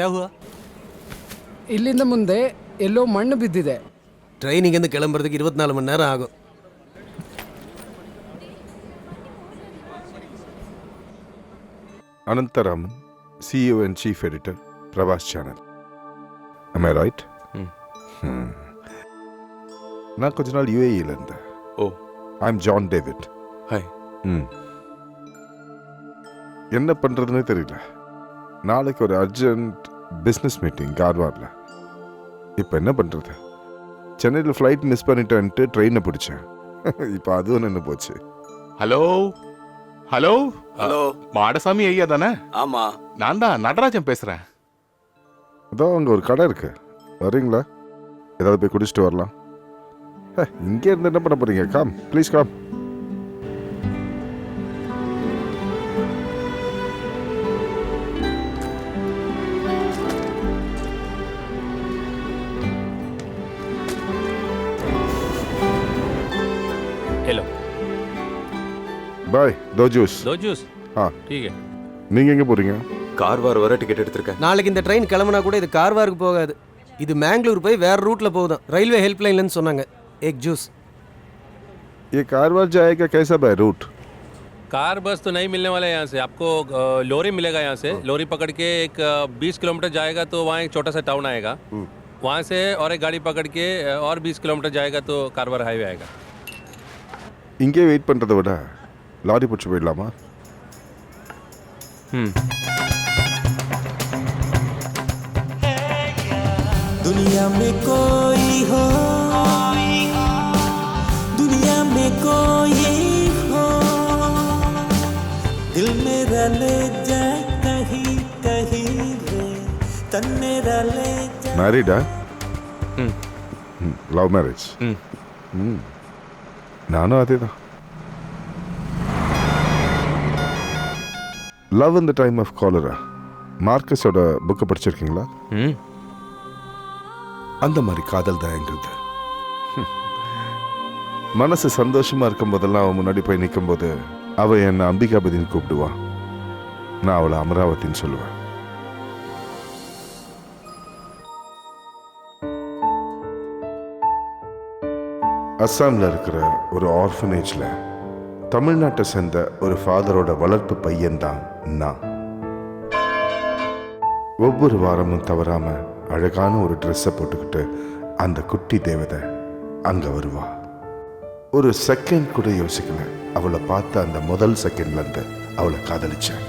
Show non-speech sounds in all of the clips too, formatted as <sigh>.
ಕ್ಯಾವ ಇಲ್ಲಿಂದ ಮುಂದೆ ಎಲ್ಲೋ ಮಣ್ಣು ಬಿದ್ದಿದೆ ಟ್ರೈನಿಂಗಿಂದ கிளம்புறதுக்கு இருபத்தினாலு மணி நேரம் ஆகும் Anantaraman, CEO and Chief Editor, Pravas Channel. Am I right? Hmm. நான் கொஞ்ச நாள் யூஏஇல இருந்தேன் ஓ I am John David hi ம் என்ன பண்ணுறதுனே தெரியல நாளைக்கு ஒரு அர்ஜென்ட் பிஸ்னஸ் மீட்டிங் கார்வாரில் இப்போ என்ன பண்ணுறது சென்னையில் ஃப்ளைட் மிஸ் பண்ணிட்டேன்ட்டு ட்ரெயினை பிடிச்சேன். <laughs> இப்போ அதுவும் நின்று போச்சு. ஹலோ ஹலோ ஹலோ மாடசாமி ஐயா தானே? ஆமா. நான் தான் நடராஜன் பேசுறேன். அதோ அங்கே ஒரு கடை இருக்கு. வரீங்களா? ஏதாவது போய் குடிச்சிட்டு வரலாம். இங்கே இருந்து என்ன பண்ண போறீங்க? காம் ப்ளீஸ் காம் தோ ஜூஸ் दो जूस ஆ ठीक है நீங்கள் எங்கே போகிறீங்க கார்வார் வர டிக்கெட் எடுத்திருக்கேன் நாளைக்கு இந்த ட்ரெயின் கிளம்புனா கூட இது கார்வாருக்கு போகாது இது மேங்களூர் போய் வேற ரூட்ல போகுதான் ரயில்வே ஹெல்ப்லைன்லன்னு சொன்னாங்க எக் ஜூஸ் ये कारवार जाएगा कैसा बाय रूट कार बस तो नहीं मिलने वाला है यहाँ से आपको अ, लोरी मिलेगा यहाँ से लोरी पकड़ के एक बीस किलोमीटर जाएगा तो वहाँ एक छोटा सा टाउन आएगा वहाँ से और एक गाड़ी पकड़ के अ, और बीस किलोमीटर जाएगा तो कारवार हाईवे आएगा இங்கே வெயிட் பண்ணுறதை விட லாரி பிடிச்சி போயிடலாமா दुनिया में कोई हो दुनिया में कोई हो दिल मेरा ले जाए कहीं कहीं रे तन मेरा ले जाए மேரீடா லவ் மேரேஜ் ம். ம் நானும் அதே தான் Love in the time of cholera மார்க்கஸோட புக்கை படிச்சிருக்கீங்களா? ம். அந்த மாதிரி காதல் தான் எங்களுது. மனசு சந்தோஷமா இருக்கும் போதெல்லாம் அவன் முன்னாடி போய் நிற்கும்போது அவ என்னை அம்பிகாபதின்னு கூப்பிடுவா. நான் அவளை அமராவதின்னு சொல்லுவேன். அஸ்ஸாமில் இருக்கிற ஒரு ஆர்ஃபனேஜில் தமிழ்நாட்டை சேர்ந்த ஒரு ஃபாதரோட வளர்ப்பு பையன்தான் நான். ஒவ்வொரு வாரமும் தவறாம அழகான ஒரு ட்ரெஸ்ஸை போட்டுக்கிட்டு அந்த குட்டி தேவதை அங்கே வருவா. ஒரு செகண்ட் கூட யோசிக்கல. அவளை பார்த்த அந்த முதல் செகண்ட்லேருந்து அவளை காதலிச்சேன்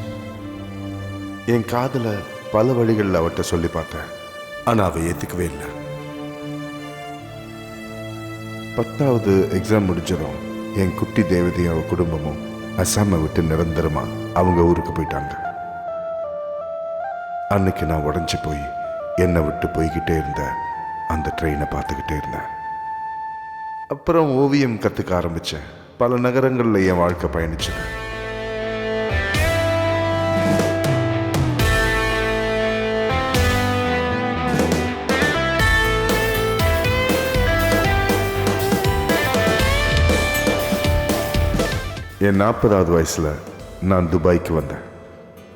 என் காதலை பல வழிகளில் அவட்ட சொல்லி பார்த்தேன். ஆனால் அவ ஏத்துக்கவே இல்லை. பத்தாவது எக்ஸாம் முடிஞ்சதும் என் குட்டி தேவதையும் அவ குடும்பமும் அசாமை விட்டு நிரந்தரமா அவங்க ஊருக்கு போயிட்டாங்க. அன்னைக்கு நான் உடஞ்சி போய் என்னை விட்டு போய்கிட்டே இருந்த அந்த ட்ரெயினை பார்த்துக்கிட்டே இருந்தேன். அப்புறம் ஓவியம் கற்றுக்க ஆரம்பித்தேன் பல நகரங்களில் என் வாழ்க்கை பயணிச்சது. என் நாற்பதாவது வயசில் நான் துபாய்க்கு வந்தேன்.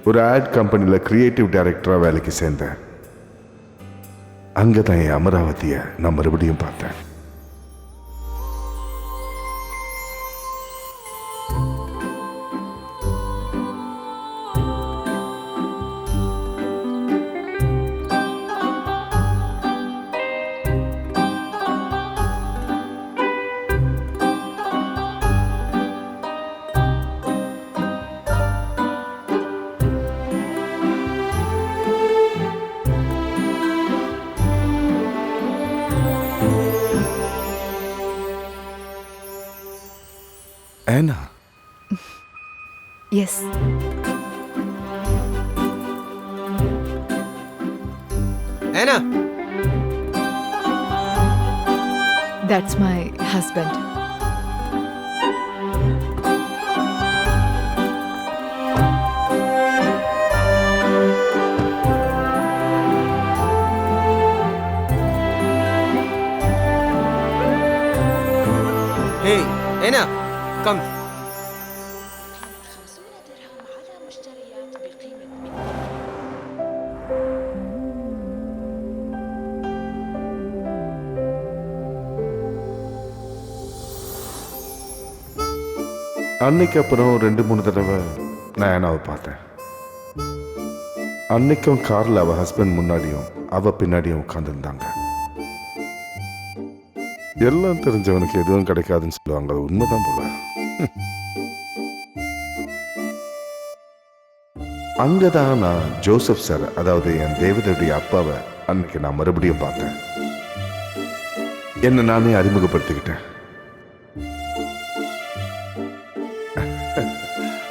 ஒரு ஆட் கம்பெனியில் க்ரியேட்டிவ் டைரக்டராக வேலைக்கு சேர்ந்தேன். அங்கே தான் என் அமராவதியை நான் மறுபடியும் பார்த்தேன். Anna. Yes. Anna. That's my husband. Hey, Anna. وتتحكم அன்னைக்கு அப்புறம் ரெண்டு மூணு தடவை நயனாவை பார்த்தேன். அன்னைக்கும் கார்ல அவ ஹஸ்பண்ட் முன்னாடியும் அவ பின்னாடியும் உட்காந்துருந்தாங்க எல்லாம் தெரிஞ்சவனுக்கு எதுவும் கிடைக்காதுன்னு சொல்லுவாங்க. உண்மைதான் போல. அங்கதான் நான் ஜோசப் சார் அதாவது என் தேவதையுடைய அப்பாவை அன்னைக்கு நான் மறுபடியும் பார்த்தேன். என்ன நானே அறிமுகப்படுத்திக்கிட்டேன்.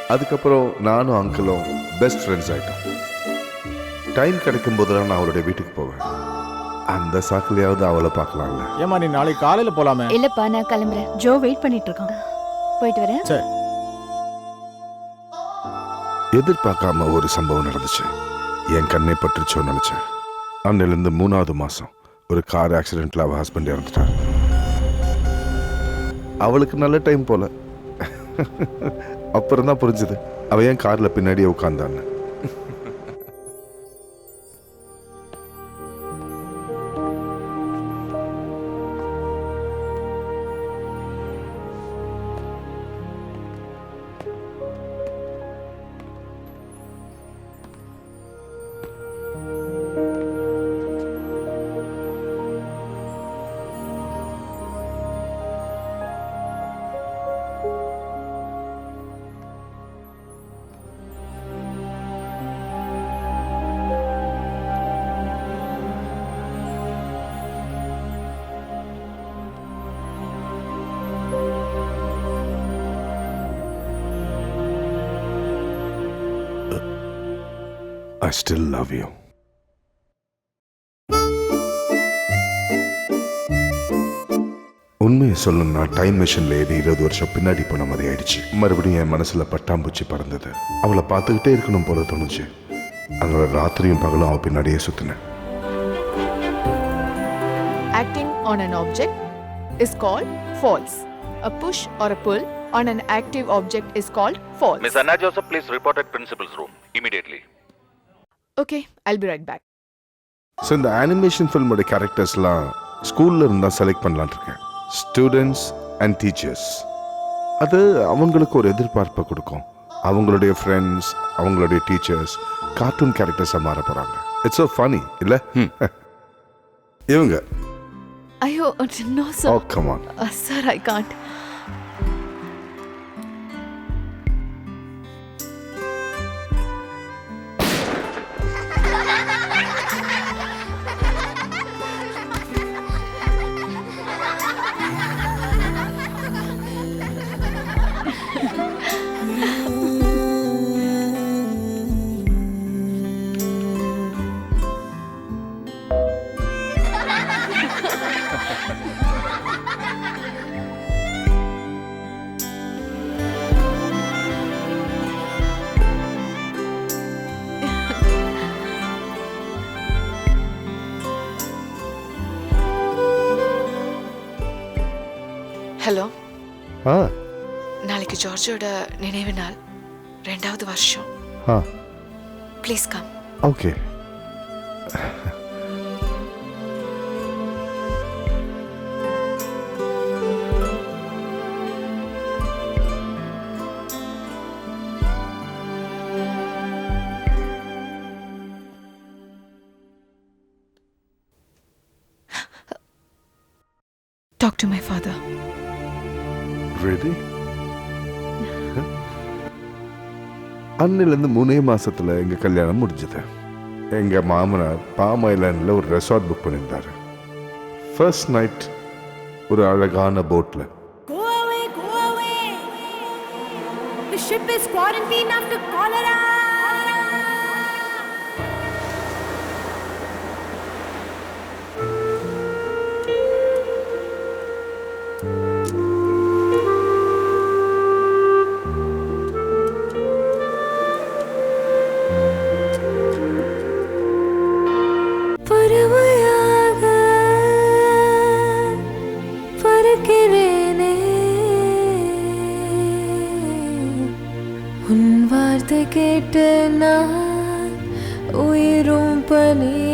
அதுக்கப்புறம் நானும் அங்கிளும் பெஸ்ட் ஃப்ரெண்ட்ஸ் ஆயிட்டோம். டைம் கிடைக்கும் போதெல்லாம் நான் அவருடைய வீட்டுக்கு போவேன். அந்த சாக்கிலையாவது அவளை பார்க்கலாம்ல. ஏமா நீ நாளைக்கு காலையில போலாமே? இல்லப்பா நான் கிளம்புறேன். ஜோ வெயிட் பண்ணிட்டு இருக்கான். போயிட்டு வரேன். சரி. எதிர்பார்க்காம ஒரு சம்பவம் நடந்துச்சு. என் கண்ணை பற்றுச்சோ நினைச்சேன். அன்னிலிருந்து மூணாவது மாசம் ஒரு கார் ஆக்சிடென்ட்ல அவ ஹஸ்பண்ட் இறந்துட்டார். அவளுக்கு நல்ல டைம் போல. அப்புறம் தான் புரிஞ்சுது. அவ ஏன் கார்ல பின்னாடியே உட்காந்தான்னு ஐ ஸ்டில் லவ் யூ உண்மையை சொல்லணும்னா டைம் மிஷின்ல ஏறி இருபது வருஷம் பின்னாடி போன மாதிரி ஆயிடுச்சு மறுபடியும் என் மனசுல பட்டாம்பூச்சி பறந்தது அவளை பார்த்துக்கிட்டே இருக்கணும் போல தோணுச்சு அதனால ராத்திரியும் பகலும் அவ பின்னாடியே சுத்தினேன் Acting on an object is called false. A push or a pull on an active object is called false. Miss Anna Joseph, please report at principal's room immediately. Okay, I'll be right back. So இந்த animation ஃபில்மோட கேரக்டர்ஸ்லாம் ஸ்கூல்ல இருந்தா select பண்ணலான்னு இருக்கேன். Students and teachers அது அவங்களுக்கு ஒரு எதிர்பார்ப்பை கொடுக்கும். அவங்களுடைய ஃப்ரெண்ட்ஸ் அவங்களுடைய டீச்சர்ஸ் கார்ட்டூன் கேரக்டர்ஸாக மாற போறாங்க. இட்ஸ் so ஃபனி இல்ல? இவங்க. Ayo, no, sir. Oh sir, I can't. Hello. ஆ. நாளைக்கு ஜார்ஜோட நினைவு நாள் ரெண்டாவது வருஷம். ஆ. Please come okay. அன்னிலேருந்து மூணே மாதத்தில் எங்கள் கல்யாணம் முடிஞ்சது. எங்கள் மாமனார் பாம் ஐலாண்டில் ஒரு ரெசார்ட் புக் பண்ணியிருந்தாரு. ஃபர்ஸ்ட் நைட் ஒரு அழகான போட்டில் The ship is quarantined after cholera. கேட்டு நான் உயிரும் பனியிலும்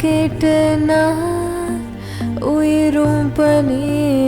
கேட்டு நான் உயிரும் பனியிலும்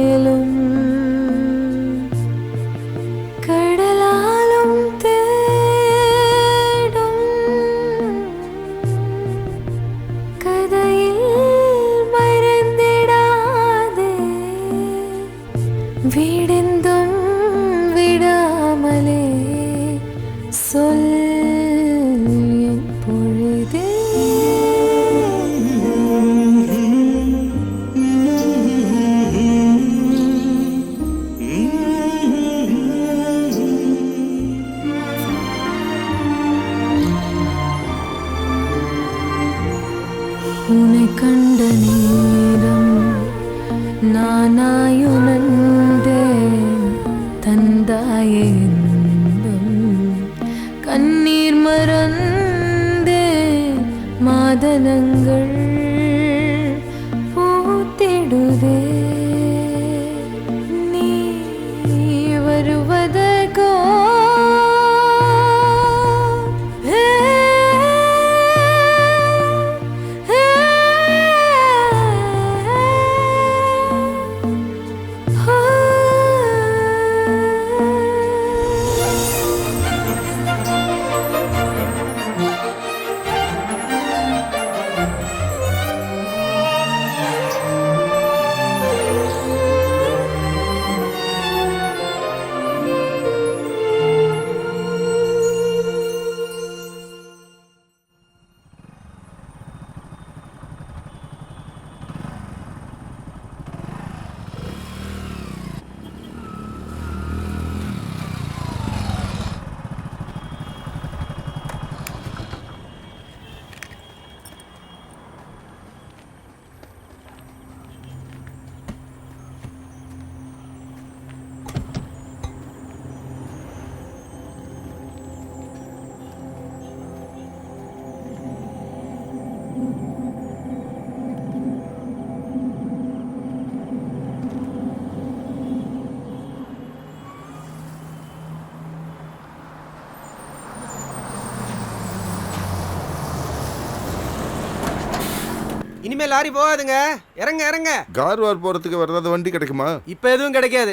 இனிமே லாரி போகாதுங்க. இறங்க இறங்க. கார்வார் போகிறதுக்கு வேறு ஏதாவது வண்டி கிடைக்குமா? இப்போ எதுவும் கிடைக்காது.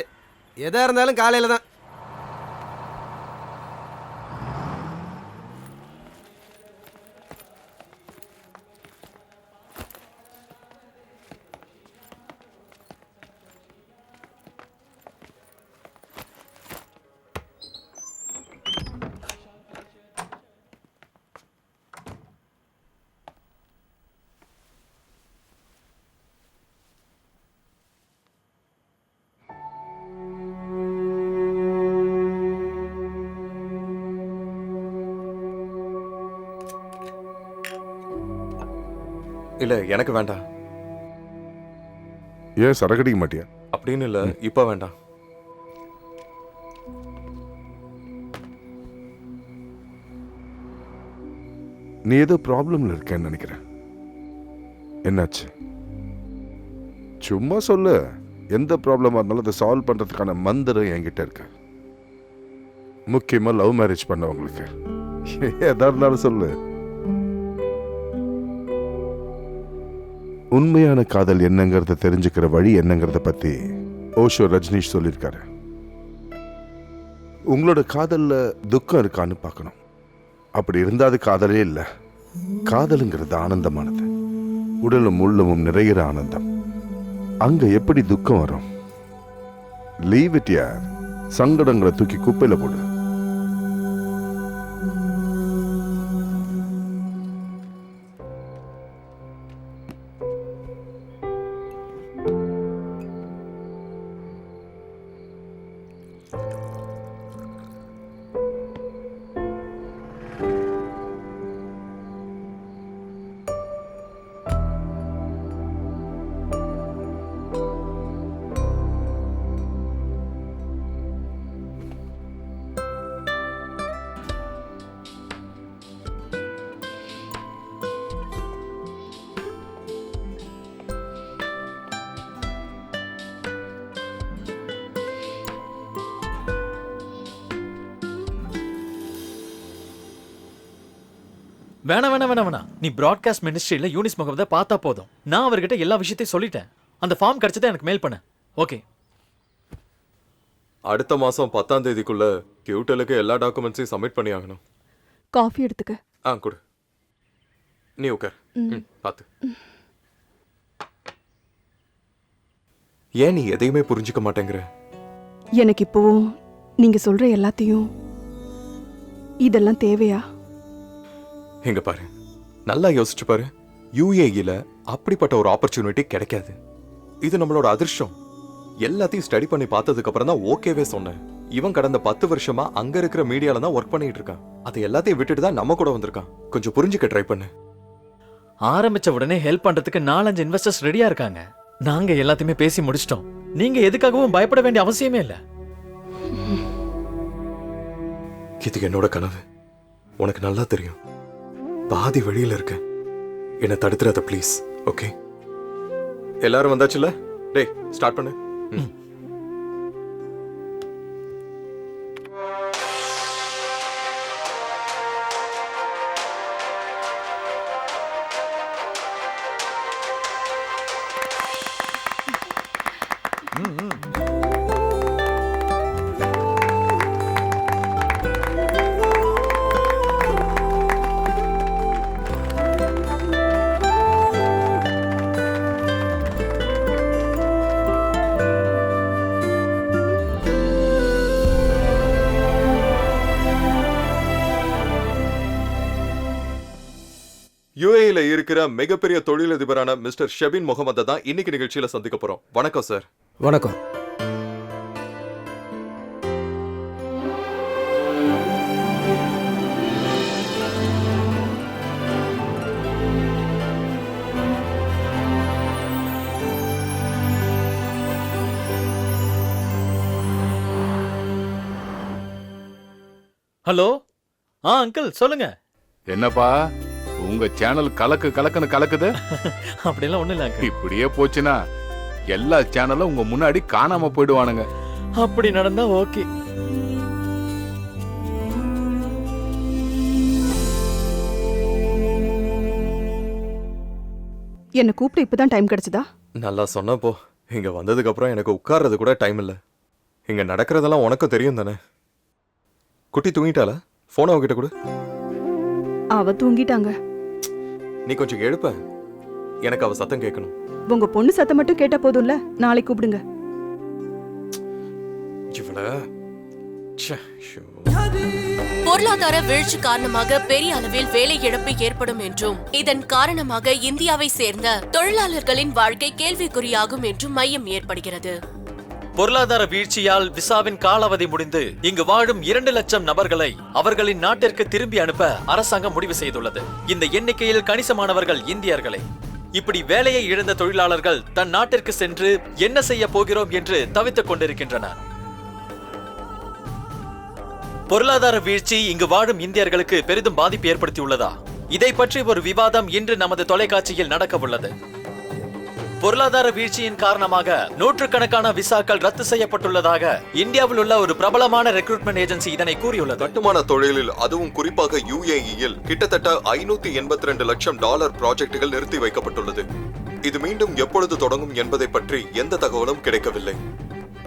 எதா இருந்தாலும் காலையில் தான். இல்ல எனக்கு வேண்டாம். ஏன் சரக்கடிக்க மாட்டியா? அப்படின்னு இல்ல இப்ப வேண்டாம். நீ ஏதோ ப்ராப்ளம்ல இருக்கேன்னு நினைக்கிறேன். என்னாச்சு? சும்மா சொல்லு. எந்த ப்ராப்ளமாக இருந்தாலும் அதை சால்வ் பண்ணுறதுக்கான மந்திரம் என்கிட்ட இருக்கு. முக்கியமாக லவ் மேரேஜ் பண்ணவங்களுக்கு. எதா இருந்தாலும் சொல்லு. உண்மையான காதல் என்னங்கிறத தெரிஞ்சுக்கிற வழி என்னங்கிறத பற்றி ஓஷோ ரஜ்னீஷ் சொல்லியிருக்காரு உங்களோட காதலில் துக்கம் இருக்கான்னு பார்க்கணும். அப்படி இருந்தால் அது காதலே இல்லை. காதலுங்கிறது ஆனந்தமானது. உடலும் உள்ளமும் நிறைகிற ஆனந்தம். அங்கே எப்படி துக்கம் வரும்? லீவ் இட் யார் சங்கடங்களை தூக்கி குப்பையில் போடு. வேணாம் வேணாம் வேணாம் வேணாம் நீ ப்ராட்காஸ்ட் மினிஸ்ட்ரியில யூனிஸ் முகமதை பார்த்தா போதும். நான் அவர்கிட்ட எல்லா விஷயத்தையும் சொல்லிட்டேன். அந்த ஃபார்ம் கிடைச்சதை எனக்கு மெயில் பண்ண. ஓகே அடுத்த மாசம் பத்தாம் தேதிக்குள்ள கியூட்டலுக்கு எல்லா டாக்குமெண்ட்ஸையும் சப்மிட் பண்ணி ஆகணும் காஃபி எடுத்துக்க. ஆ கொடு. நீ உட்கார் ம். பார்த்து ஏன் நீ எதையுமே புரிஞ்சுக்க மாட்டேங்கிற? எனக்கு இப்போவும் நீங்க சொல்ற எல்லாத்தையும் இதெல்லாம் தேவையா? இங்க பாரு. நல்லா யோசிச்சு பாரு. யூஏஇல அப்படிப்பட்ட ஒரு ஆப்பர்ச்சுனிட்டி கிடைக்காது. இது நம்மளோட அதிர்ஷ்டம். எல்லாத்தையும் ஸ்டடி பண்ணி பார்த்ததுக்கு அப்புறம் தான் ஓகேவே சொன்னேன். இவன் கடந்த பத்து வருஷமா அங்க இருக்கிற மீடியால தான் ஒர்க் பண்ணிட்டு இருக்கான். அதை எல்லாத்தையும் விட்டுட்டு தான் நம்ம கூட வந்திருக்கான். கொஞ்சம் புரிஞ்சுக்க ட்ரை பண்ணு. ஆரம்பிச்ச உடனே ஹெல்ப் பண்றதுக்கு நாலஞ்சு இன்வெஸ்டர்ஸ் ரெடியா இருக்காங்க. நாங்க எல்லாத்தையுமே பேசி முடிச்சிட்டோம். நீங்க எதுக்காகவும் பயப்பட வேண்டிய அவசியமே இல்ல. இது என்னோட கனவு. உனக்கு நல்லா தெரியும். பாதி வழியில் இருக்கேன். என்னை தடுத்துறாத ப்ளீஸ் ஓகே எல்லாரும் வந்தாச்சுல்ல? டேய் ஸ்டார்ட் பண்ணு. ம். மிகப்பெரிய தொழிலதிபரான மிஸ்டர் ஷெபின் முகமதை தான் இன்னைக்கு நிகழ்ச்சியில சந்திக்க போறோம். வணக்கம் சார். வணக்கம். ஹலோ? ஆ அங்கிள் சொல்லுங்க. என்னப்பா? உங்க சேனல் கலக்கு கலக்குன்னு கலக்குது? <laughs> அப்படிலாம் ஒண்ணும் இல்ல இப்படியே போச்சுன்னா எல்லா சேனலும் உங்க முன்னாடி காணாம போயிடுவானுங்க. அப்படி நடந்தா ஓகே. என்ன கூப்பிட்டு இப்பதான் டைம் கிடைச்சதா? நல்லா சொன்னப்போ இங்க வந்ததுக்கு அப்புறம் எனக்கு உட்கார்றது கூட டைம் இல்ல. இங்க நடக்கிறதெல்லாம் உனக்கும் தெரியும் தானே? குட்டி தூங்கிட்டாளா? போனை அவகிட்ட கொடு. அவ தூங்கிட்டாங்க. நீ கொஞ்சம் எழுப்ப. எனக்கு அவ சத்தம் கேட்கணும். உங்க பொண்ணு சத்தம் மட்டும் கேட்டா போதும்ல? நாளைக்கு கூப்பிடுங்க. இவள. பொருளாதார வீழ்ச்சி காரணமாக பெரிய அளவில் வேலை இழப்பு ஏற்படும் என்றும் இதன் காரணமாக இந்தியாவை சேர்ந்த தொழிலாளர்களின் வாழ்க்கை கேள்விக்குறியாகும் என்றும் மையம் ஏற்படுகிறது. பொருளாதார வீழ்ச்சியால் விசாவின் காலாவதி முடிந்து இங்கு வாழும் இரண்டு லட்சம் நபர்களை அவர்களின் நாட்டிற்கு திரும்பி அனுப்ப அரசாங்கம் முடிவு செய்துள்ளது. இந்த எண்ணிக்கையில் கணிசமானவர்கள் இந்தியர்களே. இப்படி வேலையை இழந்த தொழிலாளர்கள் தன் நாட்டிற்கு சென்று என்ன செய்ய போகிறோம் என்று தவித்துக் கொண்டிருக்கின்றனர். பொருளாதார வீழ்ச்சி இங்கு வாழும் இந்தியர்களுக்கு பெரிதும் பாதிப்பு ஏற்படுத்தியுள்ளதா? இதை பற்றி ஒரு விவாதம் இன்று நமது தொலைக்காட்சியில் நடக்க உள்ளது பொருளாதார வீழ்ச்சியின் காரணமாக நூற்றுக்கணக்கான விசாக்கள் ரத்து செய்யப்பட்டுள்ளதாக இந்தியாவில் உள்ள ஒரு பிரபலமான ரெக்ரூட்மெண்ட் ஏஜென்சி இதனை கூறியுள்ளது. கட்டுமான தொழிலில் அதுவும் குறிப்பாக யுஏஇயில் கிட்டத்தட்ட ஐநூத்தி எண்பத்தி ரெண்டு லட்சம் டாலர் ப்ராஜெக்டுகள் நிறுத்தி வைக்கப்பட்டுள்ளது. இது மீண்டும் எப்பொழுது தொடங்கும் என்பதை பற்றி எந்த தகவலும் கிடைக்கவில்லை.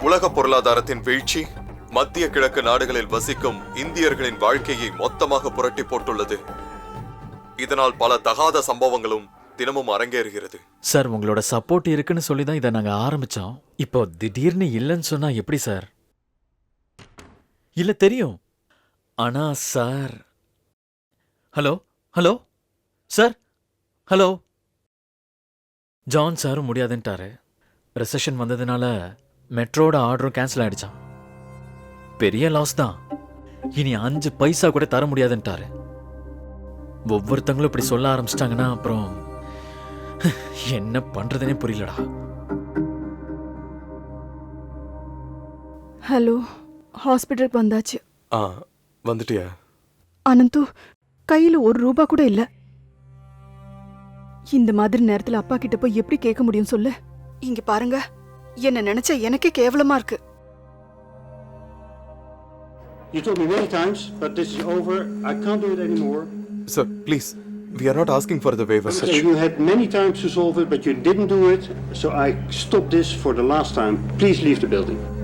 உலக பொருளாதாரத்தின் வீழ்ச்சி மத்திய கிழக்கு நாடுகளில் வசிக்கும் இந்தியர்களின் வாழ்க்கையை மொத்தமாக புரட்டி போட்டுள்ளது. இதனால் பல தகாத சம்பவங்களும் தினமும் அரங்கேறுகிறது. சார் உங்களோட சப்போர்ட் இருக்குன்னு சொல்லி தான் இதை நாங்கள் ஆரம்பிச்சோம். இப்போ திடீர்னு இல்லைன்னு சொன்னா எப்படி சார்? இல்ல தெரியும். ஆனா sir. Hello hello? Sir hello? John சாரும் முடியாதுன்ட்டாரு. ரெசஷன் வந்ததுனால மெட்ரோட ஆர்டரும் கேன்சல் ஆயிடுச்சான் பெரிய லாஸ் தான். இனி அஞ்சு பைசா கூட தர முடியாதுன்ட்டாரு. ஒவ்வொருத்தங்களும் இப்படி சொல்ல ஆரம்பிச்சிட்டாங்கன்னா அப்புறம் என்ன பண்றதுனே புரியலடா. ஹலோ ஹாஸ்பிட்டலுக்கு வந்தாச்சு. ஆ வந்துட்டியா? அனந்து கையில ஒரு ரூபா கூட இல்ல. இந்த மாதிரி நேரத்துல அப்பா கிட்ட போய் எப்படி கேட்க முடியும் சொல்லு? இங்க பாருங்க என்ன நினைச்சா எனக்கே கேவலமா இருக்கு. You told me many times, but this is over. I can't do it anymore. Sir please We are not asking for the waiver. Okay, you had many times to solve it, but you didn't do it. So I stop this for the last time. Please leave the building.